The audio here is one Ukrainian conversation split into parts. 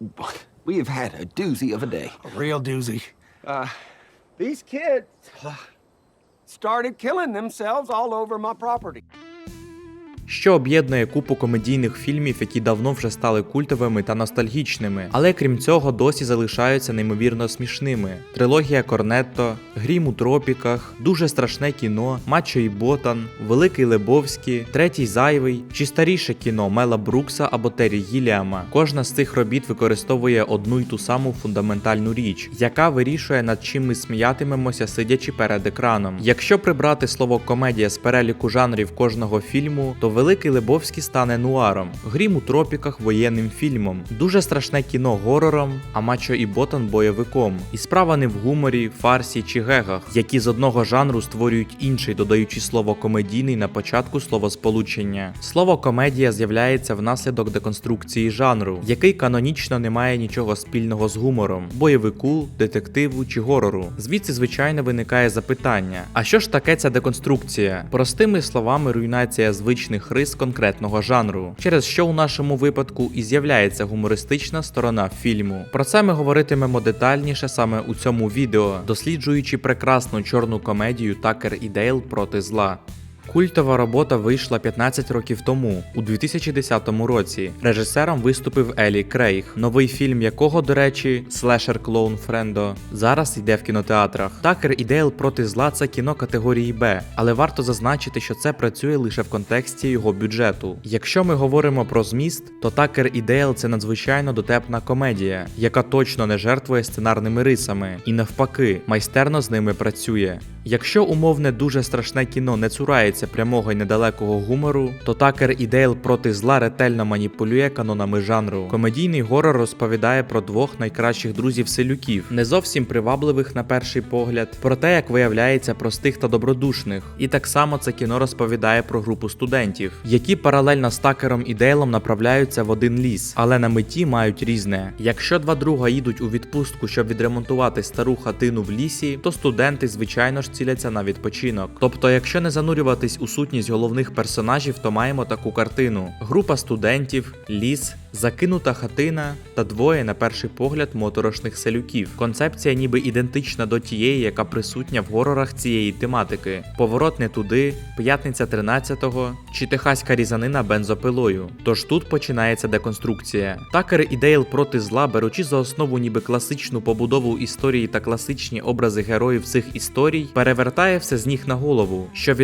We've had a doozy of a day. A real doozy. These kids uh, started killing themselves all over my property. що об'єднує купу комедійних фільмів, які давно вже стали культовими та ностальгічними, але крім цього досі залишаються неймовірно смішними. Трилогія Корнетто, Грім у тропіках, дуже страшне кіно, Мачо і Ботан, Великий Лебовський, Третій зайвий чи старіше кіно Мела Брукса або Террі Гіліама. Кожна з цих робіт використовує одну й ту саму фундаментальну річ, яка вирішує над чим ми сміятимемося, сидячи перед екраном. Якщо прибрати слово комедія з переліку жанрів кожного фільму, то Великий Лебовський стане нуаром, грім у тропіках воєнним фільмом, дуже страшне кіно горором, а Мачо і Ботан бойовиком. І справа не в гуморі, фарсі чи гегах, які з одного жанру створюють інший, додаючи слово комедійний на початку словосполучення. Слово комедія з'являється внаслідок деконструкції жанру, який канонічно не має нічого спільного з гумором, бойовику, детективу чи горору. Звідси, звичайно, виникає запитання: а що ж таке ця деконструкція? Простими словами, руйнація звичних рис конкретного жанру, через що у нашому випадку і з'являється гумористична сторона фільму. Про це ми говоритимемо детальніше саме у цьому відео, досліджуючи прекрасну чорну комедію Такер і Дейл проти зла. Культова робота вийшла 15 років тому, у 2010 році. Режисером виступив Елі Крейг, новий фільм якого, до речі, слешер клоун Френдо, зараз йде в кінотеатрах. Такер і Дейл проти зла це кіно категорії Б, але варто зазначити, що це працює лише в контексті його бюджету. Якщо ми говоримо про зміст, то Такер і Дейл це надзвичайно дотепна комедія, яка точно не жертвує сценарними рисами, і навпаки, майстерно з ними працює. Якщо умовне дуже страшне кіно не цурається прямого й недалекого гумору, то Такер і Дейл проти зла ретельно маніпулює канонами жанру. Комедійний горор розповідає про двох найкращих друзів селюків, не зовсім привабливих на перший погляд, про те, як виявляється простих та добродушних. І так само це кіно розповідає про групу студентів, які паралельно з Такером і Дейлом направляються в один ліс, але на меті мають різне. Якщо два друга їдуть у відпустку, щоб відремонтувати стару хатину в лісі, то студенти, звичайно ж, ціляться на відпочинок. Тобто, якщо не занурюватись у сутність головних персонажів, то маємо таку картину: група студентів, ліс. Закинута хатина та двоє, на перший погляд, моторошних селюків. Концепція ніби ідентична до тієї, яка присутня в горорах цієї тематики. Поворот не туди, п'ятниця 13-го чи техаська різанина бензопилою. Тож тут починається деконструкція. Такер і Дейл проти зла, беручи за основу ніби класичну побудову історії та класичні образи героїв цих історій, перевертає все з ніг на голову, що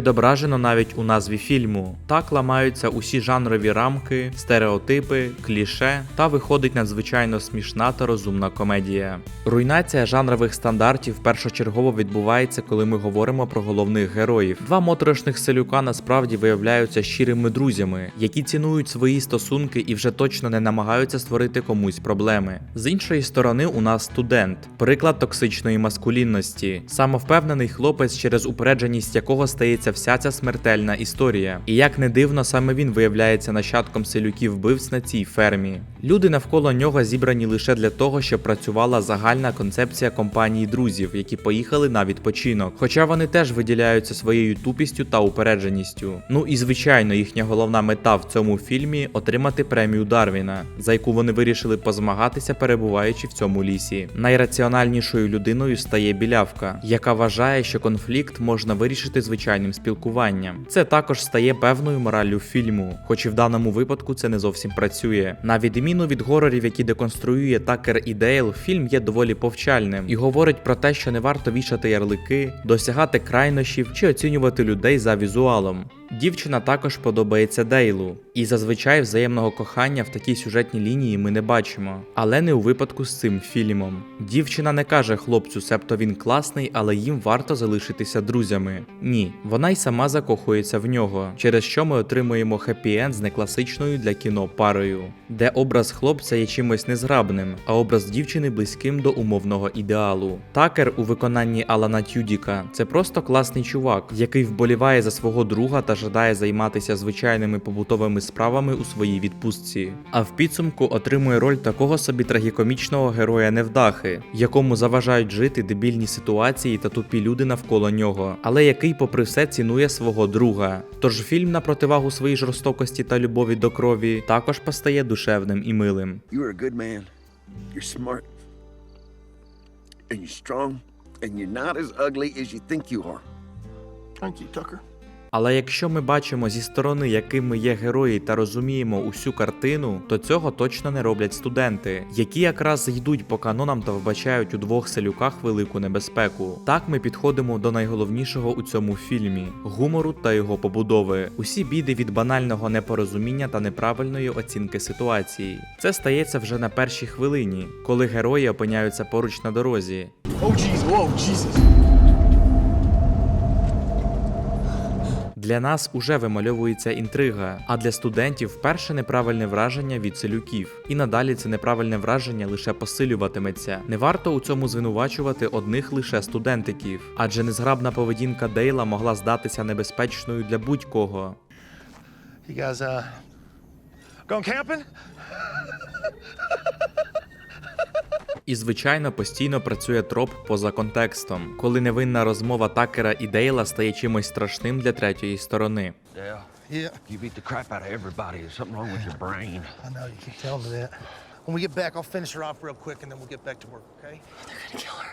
відображено навіть у назві фільму. Так ламаються усі жанрові рамки, стереотипи, кліше та виходить надзвичайно смішна та розумна комедія. Руйнація жанрових стандартів першочергово відбувається, коли ми говоримо про головних героїв. Два моторошних селюка насправді виявляються щирими друзями, які цінують свої стосунки і вже точно не намагаються створити комусь проблеми. З іншої сторони, у нас студент, приклад токсичної маскулінності, самовпевнений хлопець, через упередженість якого стається вся ця смертельна історія. І як не дивно, саме він виявляється нащадком селюків вбивць на цій фермі. Люди навколо нього зібрані лише для того, щоб працювала загальна концепція компанії друзів, які поїхали на відпочинок. Хоча вони теж виділяються своєю тупістю та упередженістю. Ну і звичайно, їхня головна мета в цьому фільмі отримати премію Дарвіна, за яку вони вирішили позмагатися, перебуваючи в цьому лісі. Найраціональнішою людиною стає білявка, яка вважає, що конфлікт можна вирішити звичайним спілкуванням. Це також стає певною мораллю фільму, хоч і в даному випадку це не зовсім працює. На відміну від горорів, які деконструює Такер і Дейл, фільм є доволі повчальним і говорить про те, що не варто вішати ярлики, досягати крайнощів чи оцінювати людей за візуалом. Дівчина також подобається Дейлу, і зазвичай взаємного кохання в такій сюжетній лінії ми не бачимо, але не у випадку з цим фільмом. Дівчина не каже хлопцю, себто він класний, але їм варто залишитися друзями. Ні, вона й сама закохується в нього, через що ми отримуємо хеппі-енд з некласичною для кіно парою, де образ хлопця є чимось незграбним, а образ дівчини близьким до умовного ідеалу. Такер у виконанні Алана Тюдіка це просто класний чувак, який вболіває за свого друга та жадає займатися звичайними побутовими справами у своїй відпустці. А в підсумку отримує роль такого собі трагікомічного героя невдахи, якому заважають жити дебільні ситуації та тупі люди навколо нього, але який, попри все, цінує свого друга. Тож фільм на противагу своїй жорстокості та любові до крові також постає душевним і милим. You were a good man. You're smart. And you're strong. And you're not as ugly as you think you are. Thank you, Tucker. Але якщо ми бачимо зі сторони, якими є герої, та розуміємо усю картину, то цього точно не роблять студенти, які якраз йдуть по канонам та вбачають у двох селюках велику небезпеку. Так ми підходимо до найголовнішого у цьому фільмі гумору та його побудови. Усі біди від банального непорозуміння та неправильної оцінки ситуації. Це стається вже на першій хвилині, коли герої опиняються поруч на дорозі. Oh, jeez. Whoa, Jesus. Для нас уже вимальовується інтрига, а для студентів перше неправильне враження від селюків. І надалі це неправильне враження лише посилюватиметься. Не варто у цьому звинувачувати одних лише студентиків, адже незграбна поведінка Дейла могла здатися небезпечною для будь-кого. You guys, uh, going camping? І звичайно постійно працює троп поза контекстом, коли невинна розмова Такера і Дейла стає чимось страшним для третьої сторони. Dale, Yeah, you beat the crap out of everybody. There's something wrong with your brain. I know. You keep telling me that. When we get back, I'll finish her off real quick, and then we'll get back to work, okay?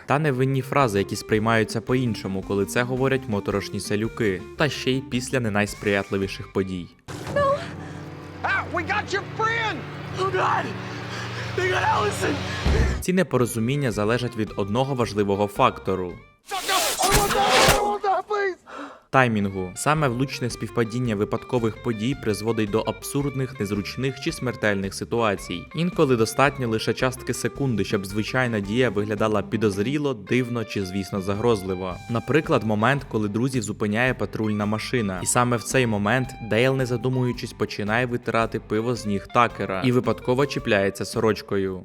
Та невинні фрази, які сприймаються по-іншому, коли це говорять моторошні селюки, та ще й після не найсприятливіших подій. Ah, we got your friend! Ці непорозуміння залежать від одного важливого фактору таймінгу. Саме влучне співпадіння випадкових подій призводить до абсурдних, незручних чи смертельних ситуацій. Інколи достатньо лише частки секунди, щоб звичайна дія виглядала підозріло, дивно чи, звісно, загрозливо. Наприклад, момент, коли друзів зупиняє патрульна машина, і саме в цей момент Дейл, не задумуючись, починає витирати пиво з ніг такера і випадково чіпляється сорочкою.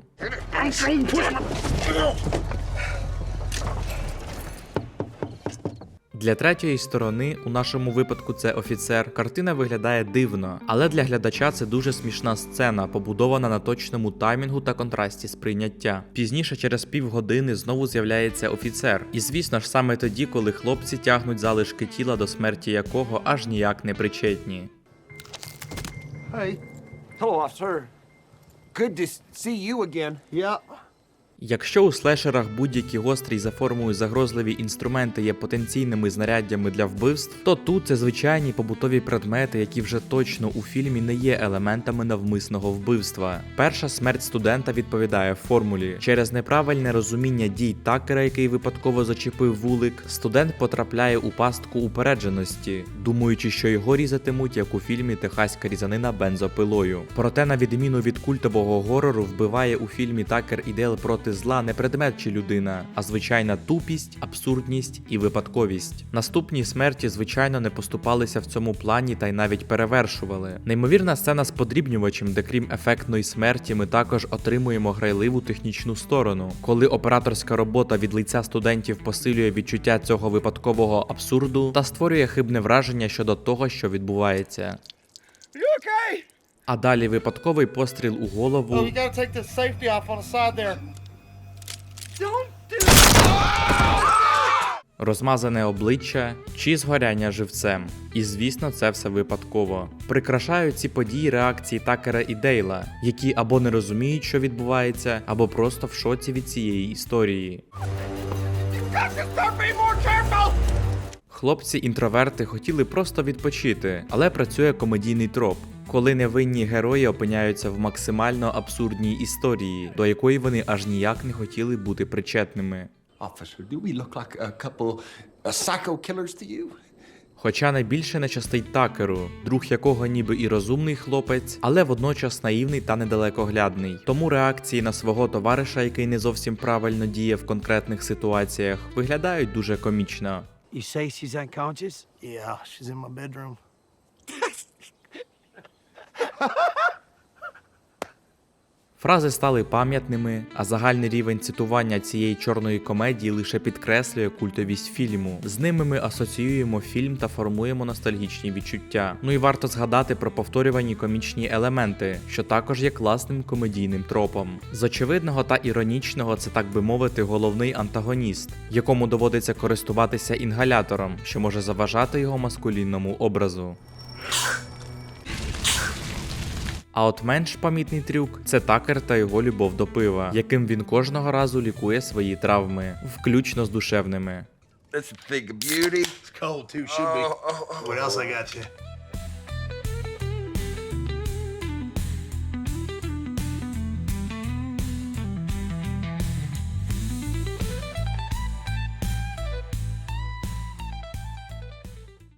Для третьої сторони, у нашому випадку це офіцер, картина виглядає дивно, але для глядача це дуже смішна сцена, побудована на точному таймінгу та контрасті сприйняття. Пізніше, через півгодини, знову з'являється офіцер, і звісно ж саме тоді, коли хлопці тягнуть залишки тіла до смерті якого аж ніяк не причетні. Hey. Hello, officer. Good to see you again. Yeah. Якщо у слешерах будь-які гострі за формою загрозливі інструменти є потенційними знаряддями для вбивств, то тут це звичайні побутові предмети, які вже точно у фільмі не є елементами навмисного вбивства. Перша смерть студента відповідає формулі. Через неправильне розуміння дій такера, який випадково зачепив вулик, студент потрапляє у пастку упередженості, думаючи, що його різатимуть, як у фільмі Техаська різанина бензопилою. Проте, на відміну від культового горору, вбиває у фільмі Такер і Дейл проти зла не предмет чи людина, а звичайна тупість, абсурдність і випадковість. Наступні смерті, звичайно, не поступалися в цьому плані та й навіть перевершували. Неймовірна сцена з подрібнювачем, де крім ефектної смерті, ми також отримуємо грайливу технічну сторону, коли операторська робота від лиця студентів посилює відчуття цього випадкового абсурду та створює хибне враження щодо того, що відбувається. Okay? А далі випадковий постріл у голову. Oh, розмазане обличчя чи згоряння живцем. І звісно, це все випадково. Прикрашають ці події реакції Такера і Дейла, які або не розуміють, що відбувається, або просто в шоці від цієї історії. Хлопці-інтроверти хотіли просто відпочити, але працює комедійний троп. Коли невинні герої опиняються в максимально абсурдній історії, до якої вони аж ніяк не хотіли бути причетними. Officer, do we look like a couple of psycho killers to you? Хоча найбільше не щастить такеру, друг якого ніби і розумний хлопець, але водночас наївний та недалекоглядний. Тому реакції на свого товариша, який не зовсім правильно діє в конкретних ситуаціях, виглядають дуже комічно. You say she's unconscious? Yeah, she's in my bedroom. Фрази стали пам'ятними, а загальний рівень цитування цієї чорної комедії лише підкреслює культовість фільму. З ними ми асоціюємо фільм та формуємо ностальгічні відчуття. Ну і варто згадати про повторювані комічні елементи, що також є класним комедійним тропом. З очевидного та іронічного це так би мовити головний антагоніст, якому доводиться користуватися інгалятором, що може заважати його маскулінному образу. А от менш помітний трюк це такер та його любов до пива, яким він кожного разу лікує свої травми, включно з душевними. That's a big beauty. It's cold too, should be. What else I got you?